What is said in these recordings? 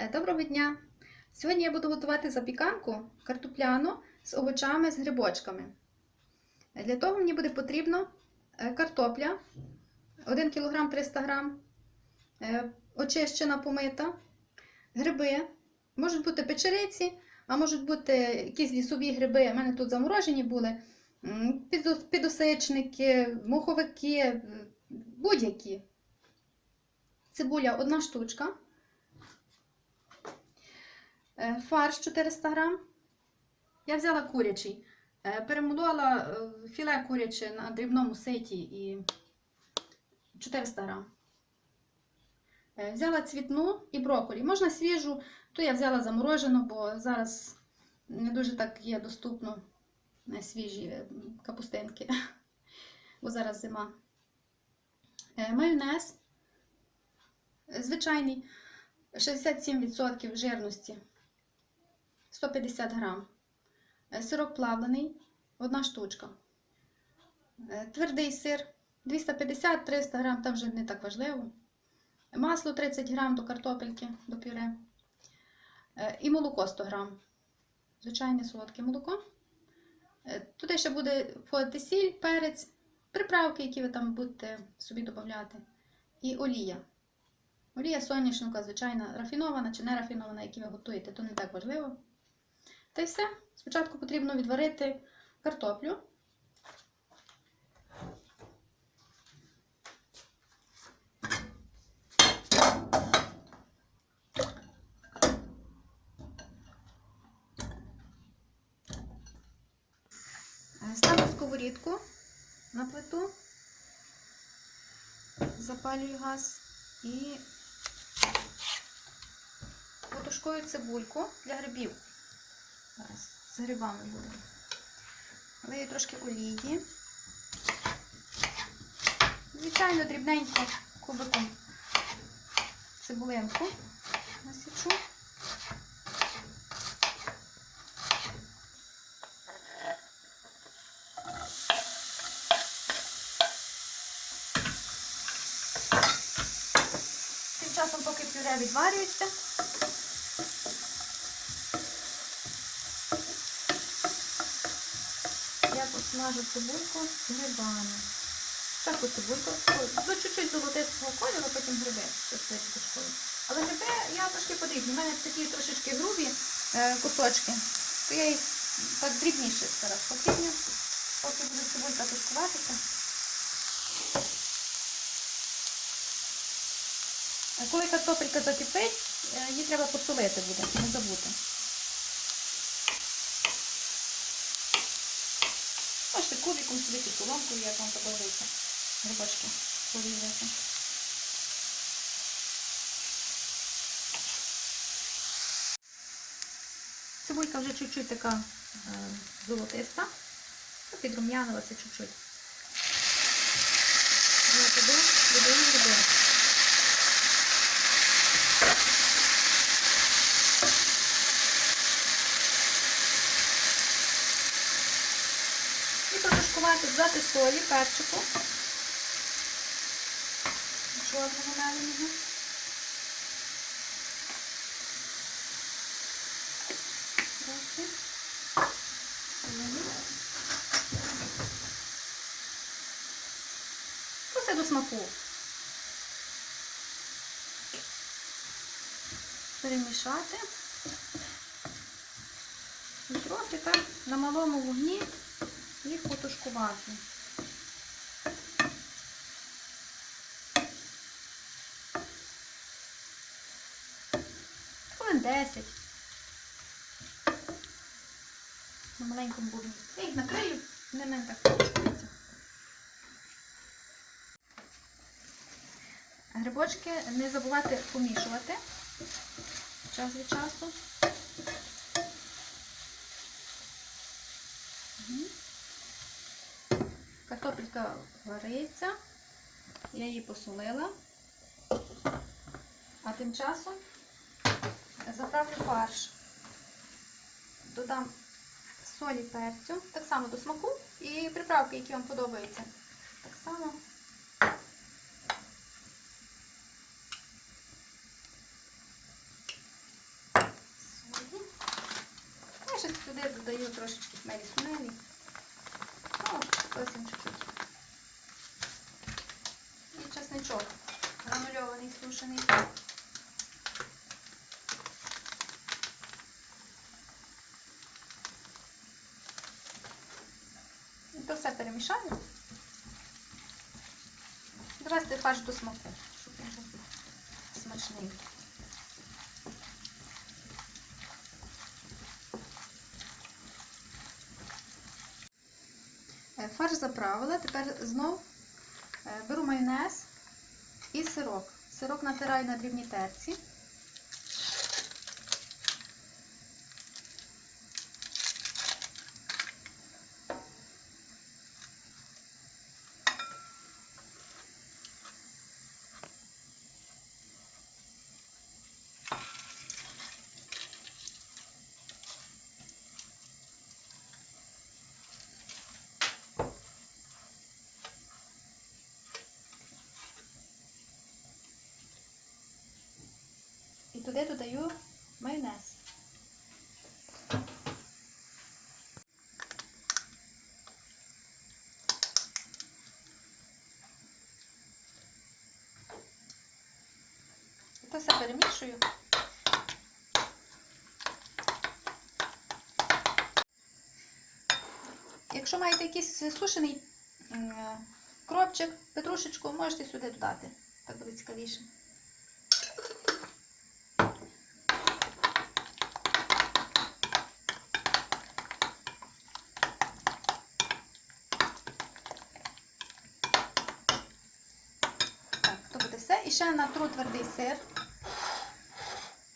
Е, Доброго дня! Сьогодні я буду готувати запіканку картопляну з овочами з грибочками. Е, Для того мені буде потрібно е, картопля 1 кг 300 г, очищена помита, гриби, можуть бути печериці, а можуть бути якісь лісові гриби. У мене тут заморожені були, підосичники, муховики, будь-які. Цибуля одна штучка. Е, Фарш 400 грам. Я взяла курячий. Е, Перемолола е, філе куряче на дрібному ситі і 400 грам. Взяла цвітну і брокколі. Можна свіжу, то я взяла заморожену, бо зараз не дуже так є доступно свіжі капустинки, бо зараз зима. Майонез. Звичайний 67% жирності. 150 грам. Е, Сироп плавлений, одна штучка. Е, Твердий сир 250-300 грам, там вже не так важливо. Масло 30 грам до картопельки, до пюре. Е, І молоко 100 грам. Звичайне солодке молоко. Туди ще буде входити сіль, перець, приправки, які ви там будете собі додати. І олія. Олія соняшника, звичайна, рафінована чи не рафінована, які ви готуєте, то не так важливо. Та й все. Спочатку потрібно відварити картоплю. Е, Ставлю сковорідку на плиту, запалюю газ і потушкую цибульку для грибів. Зараз з грибами буду. Лию трошки олії. Звичайно, дрібненько кубиком цибулинку насічу. Тим часом, поки пюре відварюється, я посмажу цибульку з грибами. Спочатку цибульку, до чуть-чуть золотистого кольору, потім гриби частичкою. Але гриби я трошки подрібні. У мене такі трошечки грубі е, кусочки, то я їх так дрібніше зараз подрібню, поки буде цибулька тушкуватися. Коли картопелька закипить, е, її треба посолити буде, не забути. Можете кубиком собі чи соломкою, як вам подобається. Грибочки порізати. Цибулька вже чуть-чуть така е, золотиста. Підрум'янилася чуть-чуть. Я туди додаю гриби. І протушкувати, додати солі, перчику. Чорного меленого. Все до смаку. Перемішати. І трохи так на малому вогні їх потушкувати. Хвилин 10. На маленькому вогні. Я їх накрию, не мене так потушкуються. Грибочки не забувати помішувати час від часу. Картопелька вариться, я її посолила, а тим часом заправлю фарш, додам солі перцю, так само до смаку і приправки, які вам подобаються. Так само. Солі. Я ще сюди додаю трошечки хмелі смелі. Ну, Ось, сушений. І то все перемішаю. Довести фарш до смаку, щоб він був смачний. Е, Фарш заправила, тепер знов е, беру майонез і сирок. Сирок натираю на дрібній терці. І додаю майонез. То все перемішую. Якщо маєте якийсь сушений е, кропчик, петрушечку, можете сюди додати. Так буде цікавіше. Так, то буде все. І ще натру твердий сир.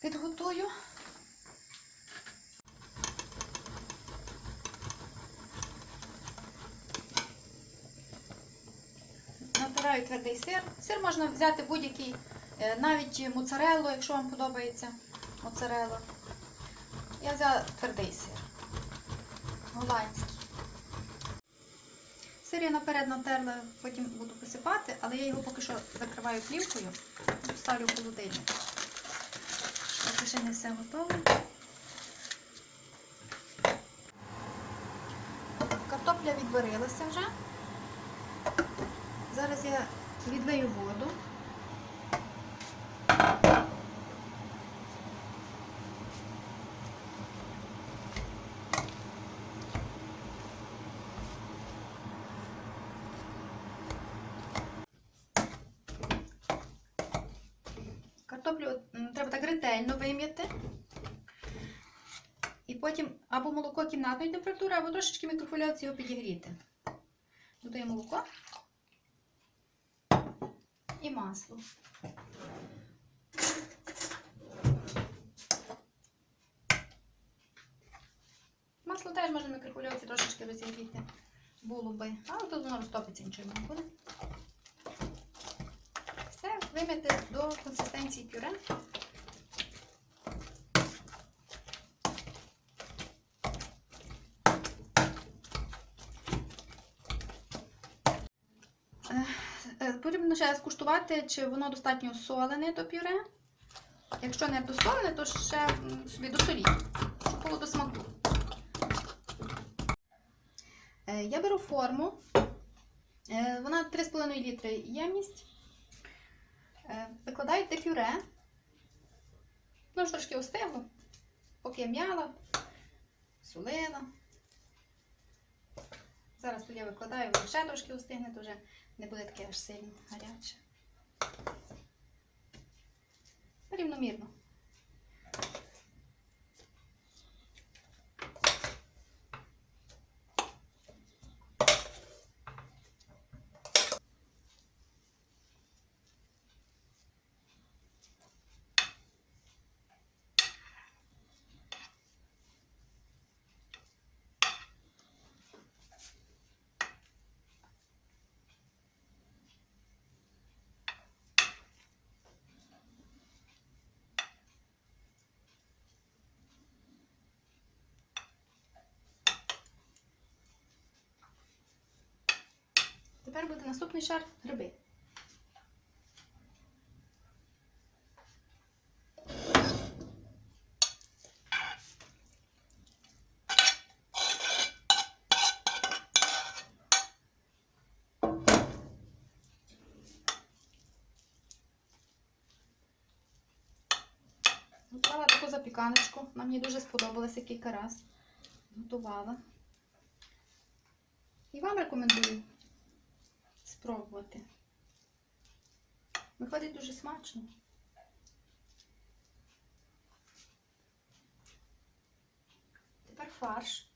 Підготую. Натираю твердий сир. Сир можна взяти будь-який, е, навіть моцареллу, якщо вам подобається моцарелла. Я взяла твердий сир. Голландський. Сир я наперед натерла, потім буду посипати, але я його поки що закриваю плівкою ставлю в холодильник. Поки ще не все готове. Картопля відварилася вже. Зараз я відлию воду. Картоплю треба так ретельно вим'яти. І потім або молоко кімнатної температури, або трошечки мікрохвильовці його підігріти. Додаємо молоко і масло. Масло теж можна мікрохвильовці трошечки розігріти було би, але тут воно розтопиться, нічого не буде. Вимити до консистенції пюре. Е, е, Потрібно ще скуштувати, чи воно достатньо солене до пюре. Якщо не досолене, то ще собі досоліть, щоб було до смаку. Е, Я беру форму. Вона 3,5 літри ємність. Е, пюре. Ну, ж трошки остигло, поки я м'яла, солила. Зараз тоді викладаю, воно ще трошки остигне, то вже не буде таке аж сильно гаряче. Рівномірно. Тепер буде наступний шар гриби. Ну, Готувала таку запіканочку. Вона мені дуже сподобалася кілька раз. Готувала. І вам рекомендую спробувати. Виходить дуже смачно. Тепер фарш.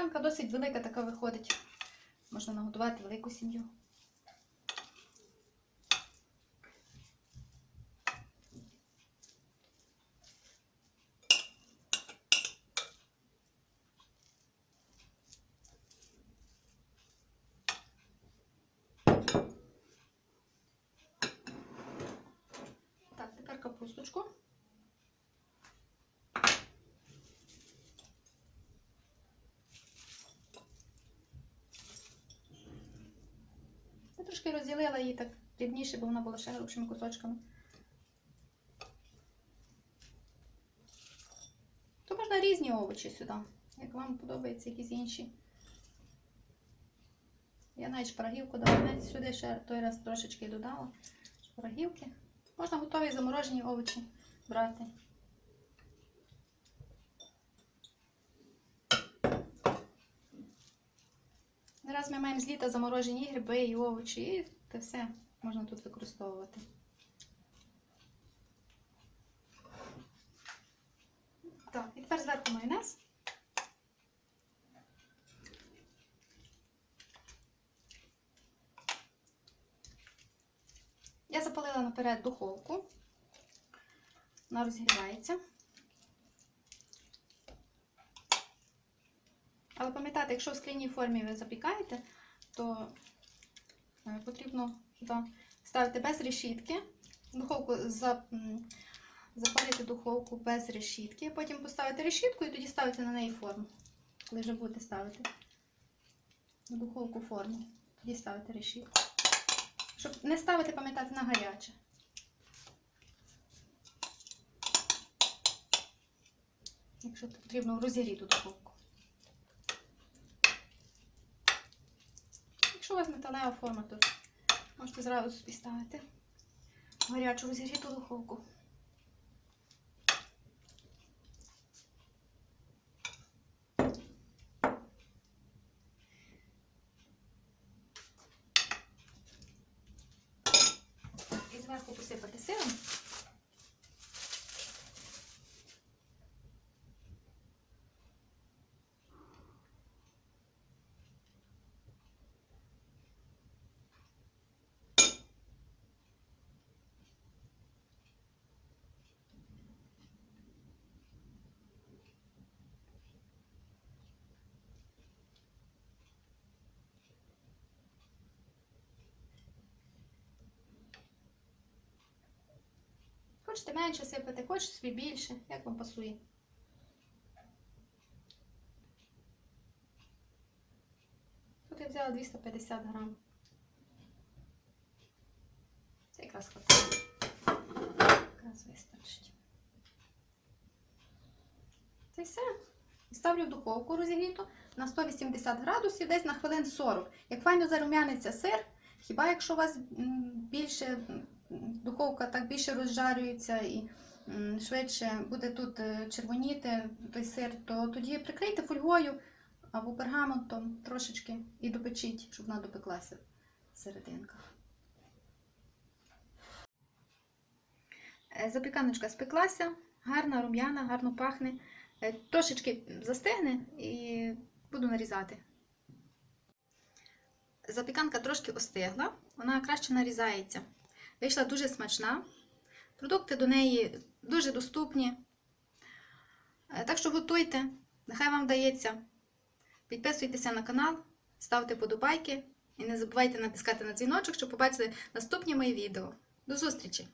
Запіканка досить велика така виходить. Можна наготувати велику сім'ю. Так, тепер капусточку. Трошки розділила її так дрібніше, бо вона була ще грубшими кусочками. То можна різні овочі сюди, як вам подобаються якісь інші. Я навіть шпарагівку дала, сюди ще той раз трошечки додала. Шпарагівки. Можна готові заморожені овочі брати. Зараз ми маємо з літа заморожені гриби і овочі, і це все можна тут використовувати. Так, і тепер зверху майонез. Я запалила наперед духовку. Вона розігрівається. Але пам'ятайте, якщо в скляній формі ви запікаєте, то е, потрібно туди ставити без решітки. Духовку за, м, запалити духовку без решітки, потім поставити решітку і тоді ставити на неї форму. Коли вже будете ставити духовку форму, тоді ставити решітку. Щоб не ставити, пам'ятати, на гаряче. Якщо потрібно в розігріту духовку. Якщо у вас металева форма, то можете зразу собі ставити гарячу розігріту духовку. І зверху посипати сиром. Хочете менше сипати, хочете собі більше, як вам пасує. Тут я взяла 250 грам. Це якраз хватить. Якраз вистачить. Це все. Ставлю в духовку розігріту на 180 градусів, десь на хвилин 40. Як файно зарум'яниться сир, хіба якщо у вас більше духовка так більше розжарюється і швидше буде тут е, червоніти той сир, то тоді прикрийте фольгою або пергаментом трошечки і допечіть, щоб вона допеклася серединка. Е, Запіканочка спеклася, гарна, рум'яна, гарно пахне. Е, Трошечки застигне і буду нарізати. запіканка трошки остигла, вона краще нарізається. Вийшла дуже смачна. Продукти до неї дуже доступні. Е, Так що готуйте, нехай вам вдається. Підписуйтеся на канал, ставте подобайки і не забувайте натискати на дзвіночок, щоб побачити наступні мої відео. До зустрічі!